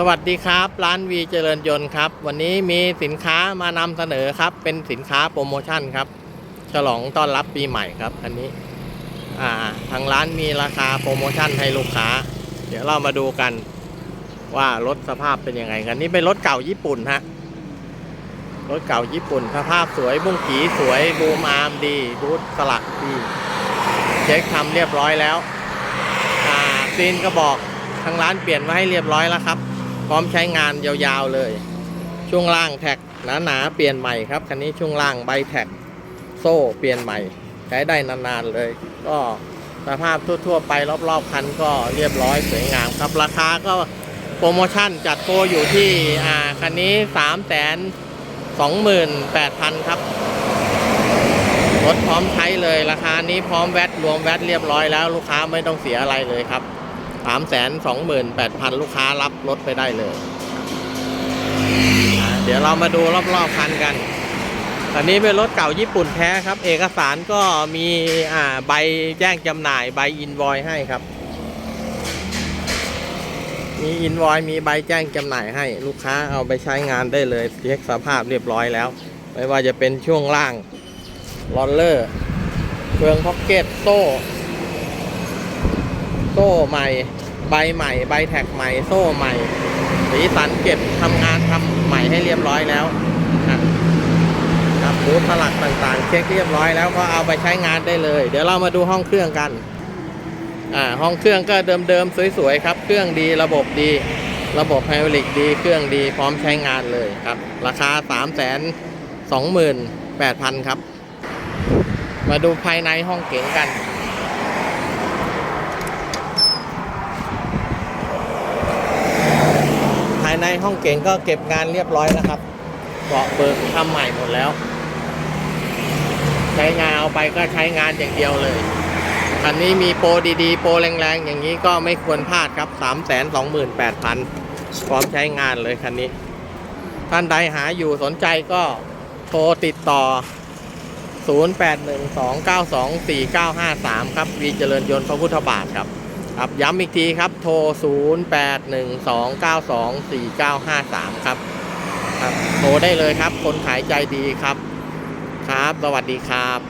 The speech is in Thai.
สวัสดีครับ ร้านวีเจริญยนต์ครับ วันนี้มีสินค้ามานำเสนอครับ เป็นสินค้าโปรโมชั่นครับ ฉลองต้อนรับปีใหม่ครับอันนี้อ่าทางร้านมีราคาโปรโมชั่นให้ลูกค้า เดี๋ยวเรามาดูกัน ว่ารถสภาพเป็นยังไงกันนี่เป็นรถเก่าญี่ปุ่นฮะรถเก่าญี่ปุ่นสภาพสวยบุ้งกีสวยบูมอาร์มดีบูทสลักดีเช็คทำเรียบร้อยแล้วอ่าซีนกระบอกทางร้านเปลี่ยนมาให้เรียบร้อยแล้วครับ พร้อมใช้งานยาวๆเลย ช่วงล่างแท็กหนาๆเปลี่ยนใหม่ครับคันนี้ช่วงล่างใบแท็กโซ่เปลี่ยนใหม่ ใช้ได้นานๆเลย ก็สภาพทั่วๆไปรอบๆคันก็เรียบร้อยสวยงามครับราคาก็โปรโมชั่นจัดโปรอยู่ที่อ่าคันนี้3 2 8 0 0 0ครับรถพร้อมใช้เลยราคานี้พร้อมแวตรวมแวตเรียบร้อยแล้วลูกค้าไม่ต้องเสียอะไรเลยครับ 3 2 8 0 0 0 ลูกค้ารับรถไปได้เลย เดี๋ยวเรามาดูรอบๆคันกันอันนี้เป็นรถเก่าญี่ปุ่นแท้ครับ เอกสารก็มีอ่าใบแจ้งจำหน่ายใบอินวอยให้ครับ มีอินวอยมีใบแจ้งจำหน่ายให้ ลูกค้าเอาไปใช้งานได้เลยเช็คสภาพเรียบร้อยแล้ว ไม่ว่าจะเป็นช่วงล่างลอนเลอร์เฟืองพ็อกเก็ตโซ่ ซ่ใหม่ ใบใหม่ ใบแท็กใหม่ โซ่ใหม่สีสันเก็บทำงานทำใหม่ให้เรียบร้อยแล้วนะครับบูธผลักต่างๆ เช็คเรียบร้อยแล้วก็เอาไปใช้งานได้เลย เดี๋ยวเรามาดูห้องเครื่องกันอ่าห้องเครื่องก็เดิมๆสวยๆครับ เครื่องดีระบบดี ระบบไฮดรอลิกดีเครื่องดีพร้อมใช้งานเลยครับ ราคา 3 2 8 0 0 0 ครับ มาดูภายในห้องเก๋งกัน ภาย ในห้องเก๋งก็เก็บงานเรียบร้อยแล้วครับเบาะเบิกทำใหม่หมดแล้ว ใช้งานเอาไปก็ใช้งานอย่างเดียวเลยคันนี้มีโปรดีๆ โปรแรงๆ อย่างนี้ก็ไม่ควรพลาดครับ 3 2 8 0 0 0 พร้อมใช้งานเลยคันนี้ ท่านใดหาอยู่สนใจก็โทรติดต่อ 0812924953 ครับ วีเจริญยนต์พระพุทธบาทครับ ครับย้ำอีกทีครับ โทร 0812924953 ครับ ครับ โทรได้เลยครับ คนขายใจดีครับ ครับ สวัสดีครับ